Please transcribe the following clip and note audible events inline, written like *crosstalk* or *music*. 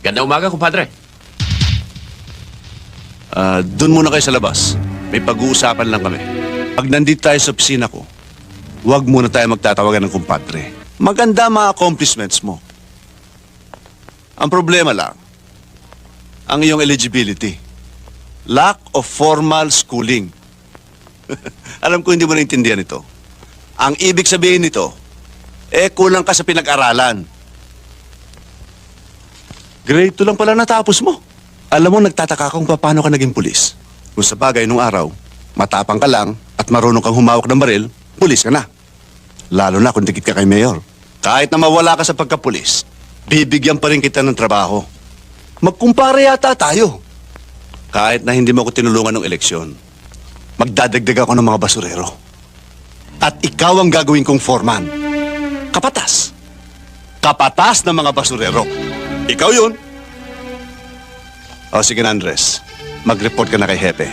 Ganda umaga, kumpadre. Ah, doon muna kayo sa labas. May pag-uusapan lang kami. Pag nandito tayo sa opisina ko, huwag muna tayo magtatawagan ng kumpadre. Maganda mga accomplishments mo. Ang problema lang, ang iyong eligibility. Lack of formal schooling. *laughs* Alam ko hindi mo naintindihan ito. Ang ibig sabihin nito, eh kulang ka sa pinag-aralan. Grade 2 lang pala natapos mo. Alam mo, nagtataka kung paano ka naging pulis. Kung sa bagay nung araw, matapang ka lang at marunong kang humawak ng baril, pulis ka na. Lalo na kung dikit ka kay Mayor. Kahit na mawala ka sa pagkapulis, bibigyan pa rin kita ng trabaho. Magkumpara yata tayo. Kahit na hindi mo ako tinulungan ng eleksyon, magdadagdag ako ng mga basurero. At ikaw ang gagawin kong foreman. Kapatas. Kapatas ng mga basurero. Ikaw yun. O sige Andres. Mag-report ka na kay Hepe.